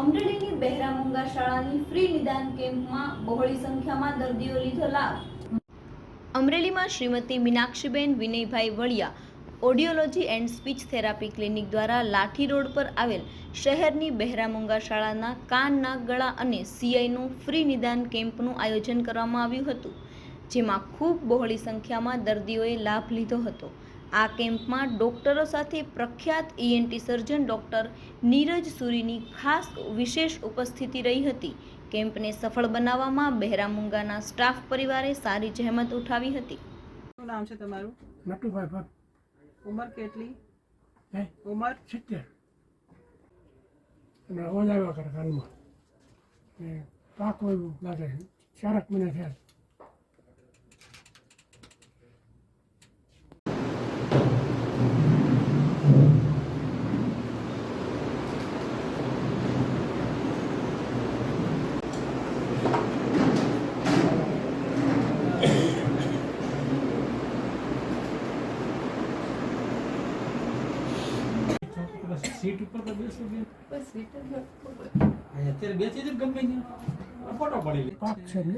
અમરેલીની બહેરામુંગા શાળાની ફ્રી નિદાન કેમ્પમાં બહોળી સંખ્યામાં દર્દીઓ લીધો લાભ. અમરેલીમાં Shrimati Meenakshiben Vinaybhai Valiya audiology and speech therapy clinic દ્વારા લાઠી રોડ પર આવેલ શહેરની બહેરામુંગા શાળાના કાન નાક ગળા અને સીઆઈનું ફ્રી નિદાન કેમ્પનું આયોજન કરવામાં આવ્યું હતું, જેમાં ખૂબ બહોળી સંખ્યામાં દર્દીઓએ લાભ લીધો હતો. આ કેમ્પમાં ડોક્ટરો સાથે પ્રખ્યાત ઈએનટી સર્જન ડોક્ટર નીરજ સુરીની ખાસ વિશેષ ઉપસ્થિતિ રહી હતી. કેમ્પને સફળ બનાવવામાં બહેરામુંગાના સ્ટાફ પરિવારે સારી જહેમત ઉઠાવી હતી. શું નામ છે તમારું? નટુભાઈ ભટ્ટ. ઉંમર કેટલી? હે? ઉંમર? સિત્તેર. અને અવાજ આવ્યા કરે કાનમાં પાકો લાગે ચારક મહિના થયા સીટ ઉપર તો બેસો બે બસ અહીંયા અત્યારે બેસી જ ગમે ત્યાં? ફોટો પડી લે પાક છે ને?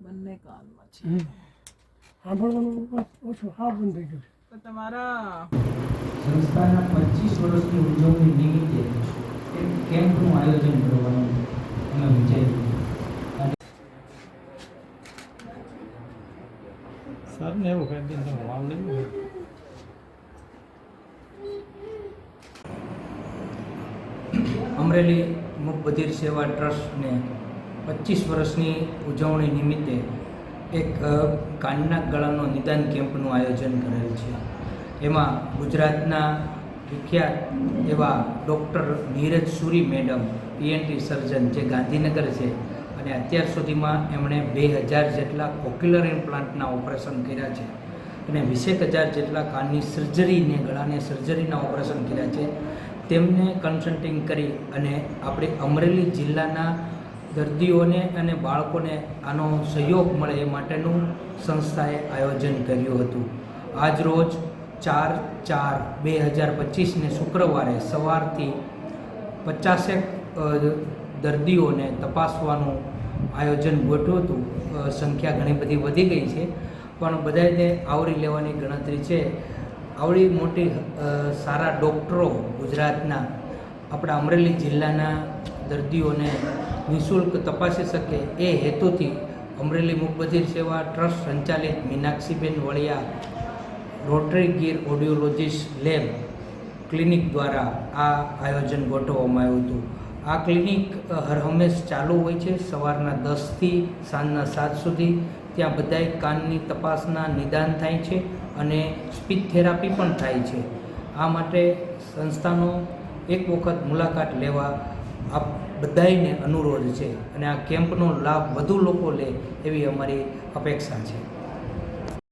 બંને કાનમાં છે. સાંભળવાનું ઓછું. હા બંધ થઈ ગયું તો તમારા સંસ્થાના પચીસ વર્ષની ઉજવણી નિમિત્તે એક કેમ્પનું આયોજન કરવાનું અમે વિચાર્યું. સર ને એવું કહી દઈએ તમે વાવ લઈ અમરેલી મુખ બધિર સેવા ટ્રસ્ટને પચીસ વર્ષની ઉજવણી નિમિત્તે એક કાનના ગળાનો નિદાન કેમ્પનું આયોજન કરેલ છે. એમાં ગુજરાતના વિખ્યાત એવા ડૉક્ટર નીરજ સુરી મેડમ પીએનટી સર્જન જે ગાંધીનગર છે અને અત્યાર સુધીમાં એમણે બે હજાર જેટલા કોક્યુલર ઇમ્પ્લાન્ટના ઓપરેશન કર્યા છે અને વીસેક હજાર જેટલા કાનની સર્જરીને ગળાને સર્જરીના ઓપરેશન કર્યા છે. તેમને કન્સલ્ટિંગ કરી અને આપણે અમરેલી જિલ્લાના દર્દીઓને અને બાળકોને આનો સહયોગ મળે એ માટેનું સંસ્થાએ આયોજન કર્યું હતું. આજ રોજ ચાર ચાર બે હજાર પચીસને શુક્રવારે સવારથી પચાસેક દર્દીઓને તપાસવાનું આયોજન ગોઠવ્યું હતું. સંખ્યા ઘણી બધી વધી ગઈ છે, પણ બધાને આવરી લેવાની ગણતરી છે. આવડી મોટી સારા ડૉક્ટરો ગુજરાતના, આપણા અમરેલી જિલ્લાના દર્દીઓને નિઃશુલ્ક તપાસી શકે એ હેતુથી અમરેલી મુખબધિર સેવા ટ્રસ્ટ સંચાલિત Meenakshiben Valiya, rotary Gir audiologist lab clinic દ્વારા આ આયોજન ગોઠવવામાં આવ્યું હતું. આ ક્લિનિક હરહંમેશ ચાલુ હોય છે. સવારના દસથી સાંજના સાત સુધી ત્યાં બધાય કાનની તપાસના નિદાન થાય છે અને સ્પીચ થેરાપી પણ થાય છે. આ માટે સંસ્થાનો એક વખત મુલાકાત લેવા આપ બધાયને અનુરોધ છે અને આ કેમ્પનો લાભ વધુ લોકો લે એવી અમારી અપેક્ષા છે.